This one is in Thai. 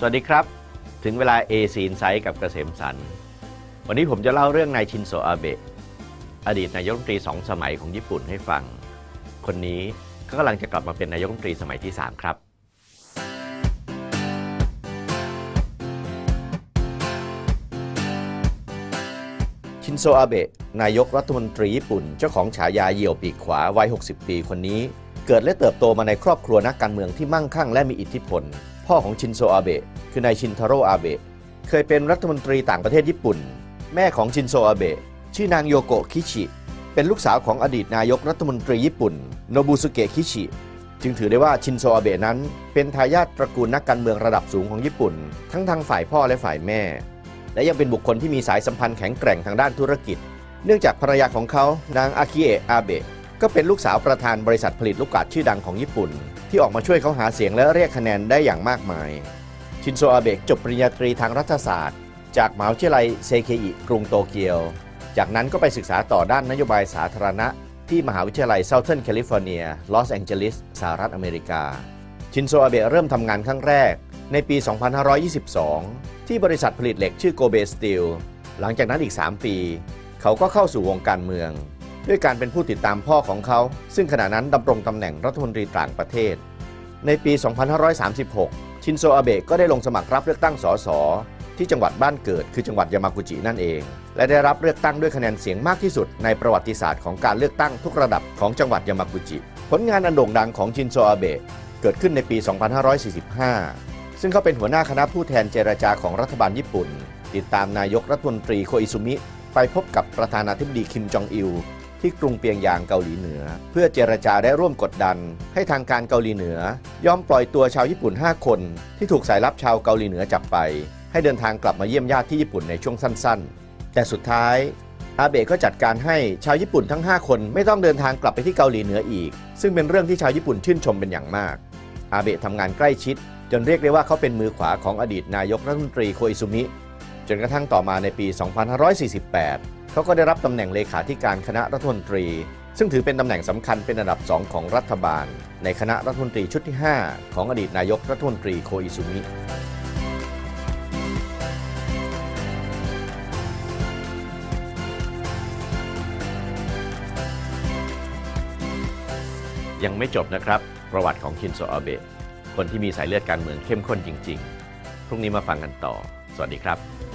สวัสดีครับ ถึงเวลา A ซีนไซต์กับกเกษมสัน วันนี้ผมจะเล่าเรื่องนายชินโซอาเบะอดีตนายกรัฐมนตรีสองสมัยของญี่ปุ่นให้ฟัง คนนี้ก็กำลังจะกลับมาเป็นนายกรัฐมนตรีสมัยที่ 3 ครับ ชินโซอาเบะนายกรัฐมนตรีญี่ปุ่น เจ้าของฉายาเหยี่ยวปีกขวาวัย 60 ปีคนนี้ เกิดและเติบโตมาในครอบครัวนักการเมืองที่มั่งคั่งและมีอิทธิพล พ่อของชินโซอาเบะคือนายชินทาโร่อาเบะเคยเป็นรัฐมนตรีต่างประเทศญี่ปุ่น แม่ของชินโซอาเบะชื่อนางโยโกะคิชิ เป็นลูกสาวของอดีตนายกรัฐมนตรีญี่ปุ่น โนบุสุเกะคิชิ จึงถือได้ว่าชินโซอาเบะนั้น เป็นทายาทตระกูลนักการเมืองระดับสูงของญี่ปุ่น ทั้งทางฝ่ายพ่อและฝ่ายแม่ และยังเป็นบุคคลที่มีสายสัมพันธ์แข็งแกร่งทางด้านธุรกิจ เนื่องจากภรรยาของเขานางอาคิเอะอาเบะ ก็เป็นลูกสาวประธานบริษัทผลิตลูกกาดชื่อดังของญี่ปุ่น ที่ออกมาช่วยเขาหาเสียงและเรียกคะแนนได้อย่างมากมาย ชินโซอาเบะจบปริญญาตรีทางรัฐศาสตร์ จากมหาวิทยาลัยเซเคอิกรุงโตเกียว จากนั้นก็ไปศึกษาต่อด้านนโยบายสาธารณะ ที่มหาวิทยาลัยเซาเทิร์นแคลิฟอร์เนียลอสแองเจลิสสหรัฐอเมริกา ชินโซอาเบะเริ่มทำงานครั้งแรก ในปี 2522 ที่บริษัทผลิตเหล็กชื่อโกเบสตีลหลังจากนั้นอีก 3 ปี เขาก็เข้าสู่วงการเมือง ด้วยการเป็นผู้ติดตามพ่อของเขา ซึ่งขณะนั้นดำรงตำแหน่งรัฐมนตรีต่างประเทศ ในปี 2536 ชินโซอาเบะก็ได้ลงสมัครรับเลือกตั้งสสที่จังหวัดบ้านเกิดคือจังหวัดยามากุจินั่นเอง และได้รับเลือกตั้งด้วยคะแนนเสียงมากที่สุดในประวัติศาสตร์ของการเลือกตั้งทุกระดับของจังหวัดยามากุจิ ผลงานอันโด่งดังของชินโซอาเบะเกิดขึ้นในปี 2545 ซึ่งเขาเป็นหัวหน้าคณะผู้แทนเจรจาของรัฐบาลญี่ปุ่น ติดตามนายกรัฐมนตรีโคอิซุมิ ไปพบกับประธานาธิบดีคิมจองอิล ที่กรุงเปียงยางเกาหลีเหนือ เพื่อเจรจาได้ร่วมกดดัน ให้ทางการเกาหลีเหนือ ยอมปล่อยตัวชาวญี่ปุ่น 5 คน ที่ถูกสายลับชาวเกาหลีเหนือจับไป ให้เดินทางกลับมาเยี่ยมญาติที่ญี่ปุ่นในช่วงสั้น ๆ แต่สุดท้ายอาเบะก็จัดการให้ชาวญี่ปุ่นทั้ง 5 คนไม่ต้องเดินทางกลับไปที่เกาหลีเหนืออีก ซึ่งเป็นเรื่องที่ชาวญี่ปุ่นชื่นชมเป็นอย่างมาก อาเบะทำงานใกล้ชิด จนเรียกได้ว่าเขาเป็นมือขวาของอดีตนายกรัฐมนตรีโคอิซุมิจนกระทั่งต่อมาในปี 2548 เขาก็ได้รับตำแหน่งเลขาธิการคณะรัฐมนตรี ซึ่งถือเป็นตำแหน่งสำคัญเป็นอันดับสองของรัฐบาล ในคณะรัฐมนตรีชุดที่ 5 ของอดีตนายกรัฐมนตรีโคอิซุมิยังไม่จบนะครับ ประวัติของชินโซอาเบะคนที่มีสายเลือดการเมืองเข้มข้นจริง ๆ พรุ่งนี้มาฟังกันต่อ สวัสดีครับ